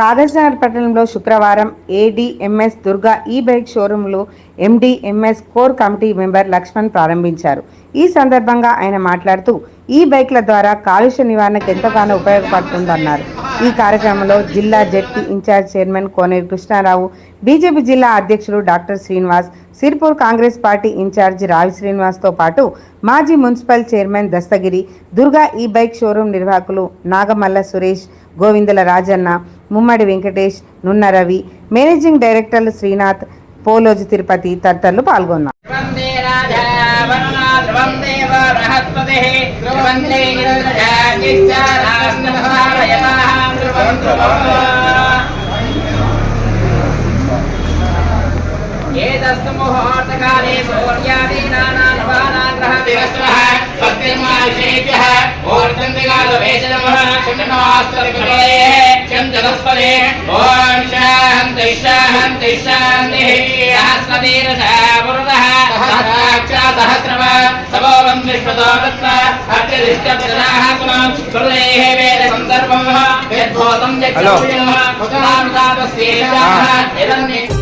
కాగజ్నగర్ పట్టణంలో శుక్రవారం ఏడీఎంఎస్ దుర్గా ఈ బైక్ షోరూంలో MDMS core committee member Lakshman ప్రారంభించారు. ఈ సందర్భంగా ఆయన మాట్లాడుతూ ఈ బైక్ల ద్వారా కాలుష్య నివారణకు ఎంతగానో ఉపయోగపడుతుందన్నారు. ఈ కార్యక్రమంలో జిల్లా ZP in charge chairman Koneru Krishna Rao BJP జిల్లా అధ్యక్షుడు doctor Srinivas Sirpur Congress party in charge Ravi శ్రీనివాస్తో పాటు మాజీ మున్సిపల్ చైర్మన్ దస్తగిరి దుర్గా ఈ బైక్ షోరూం నిర్వాహకులు నాగమల్ల సురేష్ గోవిందల రాజన్న ముమ్మడి వెంకటేష్ నున్న రవి మేనేజింగ్ డైరెక్టర్లు శ్రీనాథ్ పోలోజు తిరుపతి తదితరులు పాల్గొన్నారు. వందే రాజా వరుణా ధ్రువం దేవ బృహస్పతిః चतस्पदे ॐ शान्ति शान्ति शान्तिः आस्मदीरसः पुरुषः सहस्राक्षा सहस्रव समो वन्विश्वतो वृत्त अत्यधिष्टप्रदाः पुनः हृदयेः वेद सन्दर्भः वेद्भूतं यच्छामि तापस्येषाः इदम्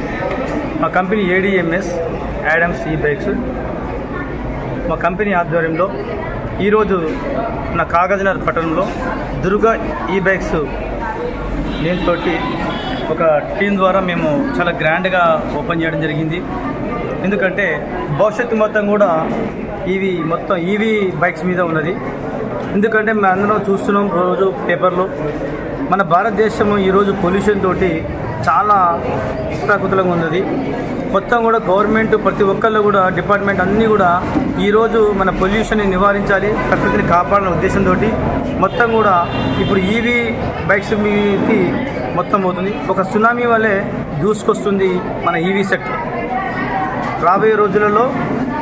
మా కంపెనీ ఏడిఎంఎస్ యాడమ్స్ ఈ బైక్స్ మా కంపెనీ ఆధ్వర్యంలో ఈరోజు నా కాగజ్నగర్ పట్టణంలో దుర్గా ఈ బైక్స్ దీంతో ఒక టీం ద్వారా మేము చాలా గ్రాండ్గా ఓపెన్ చేయడం జరిగింది. ఎందుకంటే భవిష్యత్తు మొత్తం కూడా ఈవీ మొత్తం ఈవీ బైక్స్ మీద ఉన్నది. ఎందుకంటే మేము అందరం చూస్తున్నాం రోజు పేపర్లో మన భారతదేశం ఈరోజు పొల్యూషన్ తోటి చాలా ఉత్తాకుతలంగా ఉన్నది. మొత్తం కూడా గవర్నమెంట్ ప్రతి ఒక్కళ్ళు కూడా డిపార్ట్మెంట్ అన్నీ కూడా ఈరోజు మన పొల్యూషన్ని నివారించాలి ప్రకృతిని కాపాడాలనే ఉద్దేశంతో మొత్తం కూడా ఇప్పుడు ఈవీ బైక్స్ మీది మొత్తం అవుతుంది ఒక సునామీ వల్లే దూసుకొస్తుంది మన ఈవీ సెక్టర్. రాబోయే రోజులలో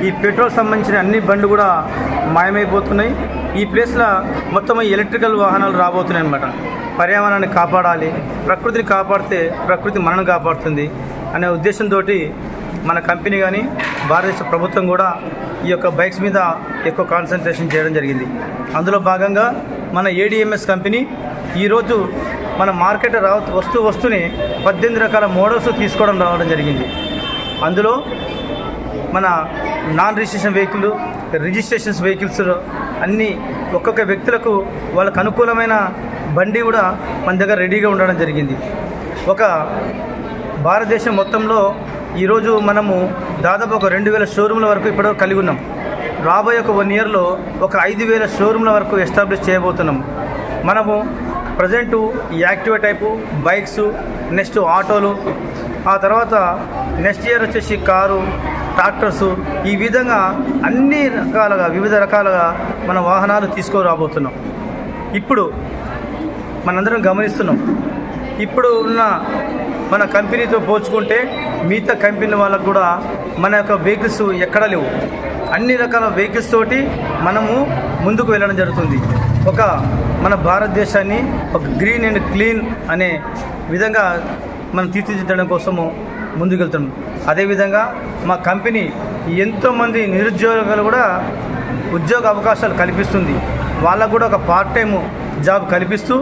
ఈ పెట్రోల్ సంబంధించిన అన్ని బండ్లు కూడా మాయమైపోతున్నాయి. ఈ ప్లేస్లో మొత్తం ఎలక్ట్రికల్ వాహనాలు రాబోతున్నాయి అనమాట పర్యావరణాన్ని కాపాడాలి ప్రకృతిని కాపాడితే ప్రకృతి మనను కాపాడుతుంది అనే ఉద్దేశంతో మన కంపెనీ కానీ భారతదేశ ప్రభుత్వం కూడా ఈ యొక్క బైక్స్ మీద ఎక్కువ కాన్సన్ట్రేషన్ చేయడం జరిగింది. అందులో భాగంగా మన ఏడిఎంఎస్ కంపెనీ ఈరోజు మన మార్కెట్ రా వస్తూ వస్తూనే పద్దెనిమిది రకాల మోడల్స్ తీసుకోవడం రావడం జరిగింది. అందులో మన non registration vehicle registrations vehicles అన్నీ ఒక్కొక్క వ్యక్తులకు వాళ్ళకు అనుకూలమైన బండి కూడా మన దగ్గర రెడీగా ఉండడం జరిగింది. ఒక భారతదేశం మొత్తంలో ఈరోజు మనము దాదాపు ఒక రెండు వేల షోరూమ్ల వరకు ఇప్పుడు కలిగి ఉన్నాం. రాబోయే ఒక వన్ ఇయర్లో ఒక ఐదు వేల షోరూమ్ల వరకు ఎస్టాబ్లిష్ చేయబోతున్నాం. మనము ప్రజెంటు ఈ యాక్టివా టైపు బైక్స్ నెక్స్ట్ ఆటోలు ఆ తర్వాత నెక్స్ట్ ఇయర్ వచ్చేసి కారు ట్రాక్టర్స్ ఈ విధంగా అన్ని రకాలుగా వివిధ రకాలుగా మన వాహనాలు తీసుకురాబోతున్నాం. ఇప్పుడు మనందరం గమనిస్తున్నాం. ఇప్పుడు ఉన్న మన కంపెనీతో పోల్చుకుంటే మిగతా కంపెనీల వాళ్ళకు కూడా మన యొక్క వెహికల్స్ ఎక్కడ లేవు. అన్ని రకాల వెహికల్స్ తోటి మనము ముందుకు వెళ్ళడం జరుగుతుంది. ఒక మన భారతదేశాన్ని ఒక గ్రీన్ అండ్ క్లీన్ అనే విధంగా మనం తీర్చిదిద్దడం కోసము ముందుకెళ్తున్నాం అదేవిధంగా మా కంపెనీ ఎంతోమంది నిరుద్యోగులు కూడా ఉద్యోగ అవకాశాలు కల్పిస్తుంది. వాళ్ళకు కూడా ఒక పార్ట్ టైం జాబ్ కల్పిస్తూ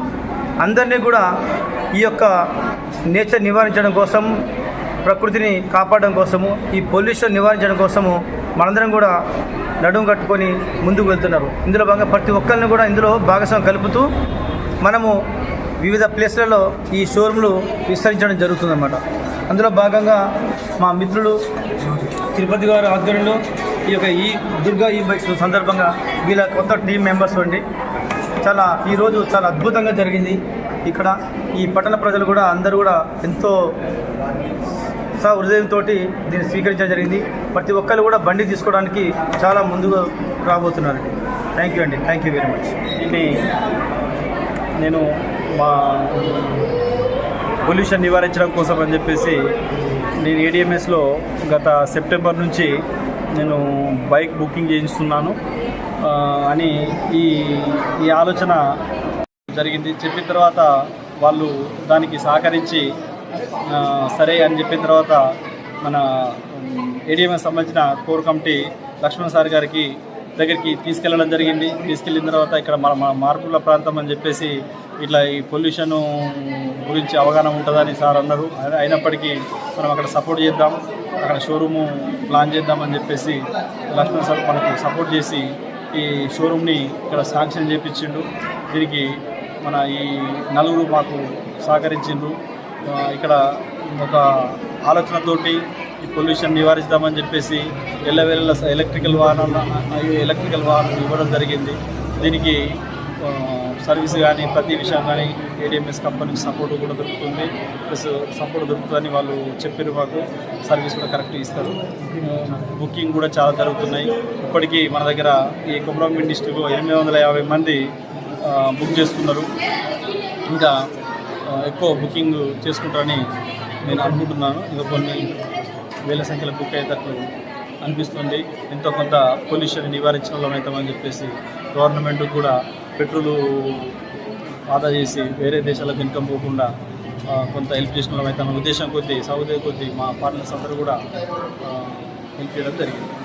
అందరినీ కూడా ఈ యొక్క నేచర్ నివారించడం కోసం ప్రకృతిని కాపాడడం కోసము ఈ పొల్యూషన్ నివారించడం కోసము మనందరం కూడా నడుము కట్టుకొని ముందుకు వెళ్తున్నారు. ఇందులో భాగంగా ప్రతి ఒక్కరిని కూడా ఇందులో భాగస్వామ్యం కలుపుతూ మనము వివిధ ప్లేస్లలో ఈ షోరూమ్లు విస్తరించడం జరుగుతుందన్నమాట. అందులో భాగంగా మా మిత్రులు తిరుపతి గారి ఆధ్వర్యంలో ఈ యొక్క ఈ దుర్గా ఈ బైక్స్ సందర్భంగా వీళ్ళ కొత్త టీం మెంబర్స్ అండి. చాలా ఈరోజు చాలా అద్భుతంగా జరిగింది. ఇక్కడ ఈ పట్టణ ప్రజలు కూడా అందరూ కూడా ఎంతో సహృదయంతో దీన్ని స్వీకరించడం జరిగింది. ప్రతి ఒక్కరు కూడా బండి తీసుకోవడానికి చాలా ముందుగా రాబోతున్నారండి థ్యాంక్ యూ అండి. థ్యాంక్ యూ వెరీ మచ్ ఇది నేను మా పొల్యూషన్ నివారించడం కోసం అని చెప్పేసి నేను ఏడిఎంఎస్లో గత సెప్టెంబర్ నుంచి నేను బైక్ బుకింగ్ చేయిస్తున్నాను. అని ఈ ఈ ఆలోచన జరిగింది. చెప్పిన తర్వాత వాళ్ళు దానికి సహకరించి సరే అని చెప్పిన తర్వాత మన ఏడిఎంఎస్ సంబంధించిన కోర్ కమిటీ లక్ష్మణ్ సార్ గారికి దగ్గరికి తీసుకెళ్ళడం జరిగింది. తీసుకెళ్ళిన తర్వాత ఇక్కడ మన మార్పుల ప్రాంతం అని చెప్పేసి ఇట్లా ఈ పొల్యూషన్ గురించి అవగాహన ఉంటుందని సార్ అన్నారు. అయినప్పటికీ మనం అక్కడ సపోర్ట్ చేద్దాం అక్కడ షోరూము ప్లాన్ చేద్దామని చెప్పేసి లక్ష్మణ్ సార్ మనకు సపోర్ట్ చేసి ఈ షోరూమ్ని ఇక్కడ శాంక్షన్ చేపించిండు. దీనికి మన ఈ నలుగురు మాకు సహకరించిండ్రు. ఇక్కడ ఒక ఆలోచనతోటి ఈ పొల్యూషన్ నివారిద్దామని చెప్పేసి ఎల్లవేళ ఎలక్ట్రికల్ వాహనాలు ఎలక్ట్రికల్ వాహనం ఇవ్వడం జరిగింది. దీనికి సర్వీస్ కానీ ప్రతి విషయం కానీ ఏడిఎంఎస్ కంపెనీకి సపోర్ట్ కూడా దొరుకుతుంది. ప్లస్ సపోర్ట్ దొరుకుతుందని వాళ్ళు చెప్పారు మాకు. సర్వీస్ కూడా కరెక్ట్ ఇస్తారు. బుకింగ్ కూడా చాలా జరుగుతున్నాయి. ఇప్పటికీ మన దగ్గర ఈ కుమరంభీం డిస్టిక్లో ఎనిమిది వందల యాభై మంది బుక్ చేసుకున్నారు ఇంకా ఎక్కువ బుకింగ్ చేసుకుంటారని నేను అనుకుంటున్నాను. ఇంకా కొన్ని వేల సంఖ్యలో బుక్ అయ్యేటట్లు అనిపిస్తుంది. ఎంతో కొంత పొల్యూషన్ నివారించడంలో అవుతామని చెప్పేసి గవర్నమెంట్ కూడా పెట్రోలు ఆదా చేసి వేరే దేశాలకు ఇన్కమ్ పోకుండా కొంత హెల్ప్ చేసిన అయితే ఉద్దేశం కొద్దీ సౌదే కొద్దీ మా పార్ట్నర్స్ అందరూ కూడా హెల్ప్ చేయడం జరిగింది.